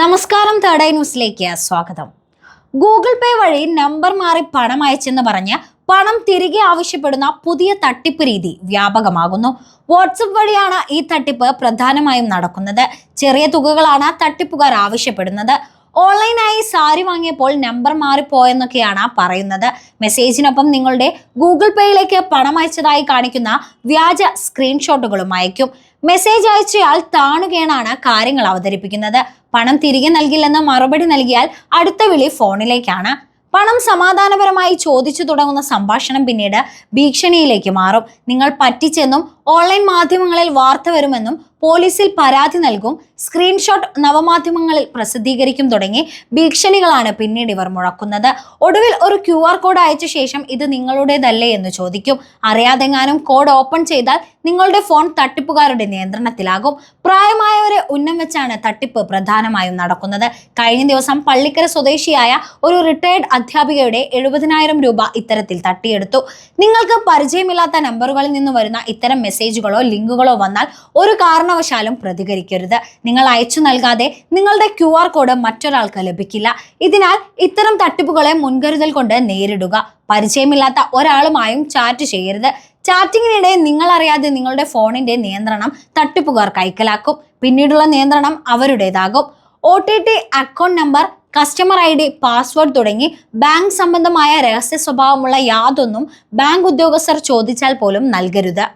നമസ്കാരം third eye ന്യൂസിലേക്ക് സ്വാഗതം. ഗൂഗിൾ പേ വഴി നമ്പർ മാറി പണം അയച്ചെന്ന് പറഞ്ഞ് പണം തിരികെ ആവശ്യപ്പെടുന്ന പുതിയ തട്ടിപ്പ് രീതി വ്യാപകമാകുന്നു. വാട്സപ്പ് വഴിയാണ് ഈ തട്ടിപ്പ് പ്രധാനമായും നടക്കുന്നത്. ചെറിയ തുകകളാണ് തട്ടിപ്പുകാർ ആവശ്യപ്പെടുന്നത്. ഓൺലൈനായി സാരി വാങ്ങിയപ്പോൾ നമ്പർ മാറിപ്പോയെന്നൊക്കെയാണ് പറയുന്നത്. മെസ്സേജിനൊപ്പം നിങ്ങളുടെ ഗൂഗിൾ പേയിലേക്ക് പണം അയച്ചതായി കാണിക്കുന്ന വ്യാജ സ്ക്രീൻഷോട്ടുകളും അയക്കും. മെസ്സേജ് അയച്ചയാൾ താണുകയാണ് കാര്യങ്ങൾ അവതരിപ്പിക്കുന്നത്. പണം തിരികെ നൽകില്ലെന്ന് മറുപടി നൽകിയാൽ അടുത്ത വിളി ഫോണിലേക്കാണ്. പണം സമാധാനപരമായി ചോദിച്ചു തുടങ്ങുന്ന സംഭാഷണം പിന്നീട് ഭീഷണിയിലേക്ക് മാറും. നിങ്ങൾ പറ്റിച്ചെന്നും ഓൺലൈൻ മാധ്യമങ്ങളിൽ വാർത്ത വരുമെന്നും പോലീസിൽ പരാതി നൽകും. സ്ക്രീൻഷോട്ട് നവമാധ്യമങ്ങളിൽ പ്രസിദ്ധീകരിക്കും തുടങ്ങി ഭീഷണികളാണ് പിന്നീട് ഇവർ മുഴക്കുന്നത്. ഒടുവിൽ ഒരു ക്യു ആർ കോഡ് അയച്ച ശേഷം ഇത് നിങ്ങളുടേതല്ലേ എന്ന് ചോദിക്കും. അറിയാതെങ്ങാനും കോഡ് ഓപ്പൺ ചെയ്താൽ നിങ്ങളുടെ ഫോൺ തട്ടിപ്പുകാരുടെ നിയന്ത്രണത്തിലാകും. പ്രായമായവരെ ഉന്നം വെച്ചാണ് തട്ടിപ്പ് പ്രധാനമായും നടക്കുന്നത്. കഴിഞ്ഞ ദിവസം പള്ളിക്കര സ്വദേശിയായ ഒരു റിട്ടയർഡ് അധ്യാപികയുടെ എഴുപതിനായിരം രൂപ ഇത്തരത്തിൽ തട്ടിയെടുത്തു. നിങ്ങൾക്ക് പരിചയമില്ലാത്ത നമ്പറുകളിൽ നിന്ന് വരുന്ന ഇത്തരം മെസ്സേജുകളോ ലിങ്കുകളോ വന്നാൽ ഒരു കാരണവശാലും പ്രതികരിക്കരുത്. നിങ്ങൾ അയച്ചു നൽകാതെ നിങ്ങളുടെ ക്യു ആർ കോഡ് മറ്റൊരാൾക്ക് ലഭിക്കില്ല. ഇതിനാൽ ഇത്തരം തട്ടിപ്പുകളെ മുൻകരുതൽ കൊണ്ട് നേരിടുക. പരിചയമില്ലാത്ത ഒരാളുമായും ചാറ്റ് ചെയ്യരുത്. ചാറ്റിങ്ങിനിടെ നിങ്ങൾ അറിയാതെ നിങ്ങളുടെ ഫോണിന്റെ നിയന്ത്രണം തട്ടിപ്പുകാർ കൈക്കലാക്കും. പിന്നീടുള്ള നിയന്ത്രണം അവരുടേതാകും. O T T account number customer I D password തുടങ്ങി ബാങ്ക് സംബന്ധമായ രഹസ്യ സ്വഭാവമുള്ള യാതൊന്നും ബാങ്ക് ഉദ്യോഗസ്ഥർ ചോദിച്ചാൽ പോലും നൽകരുത്.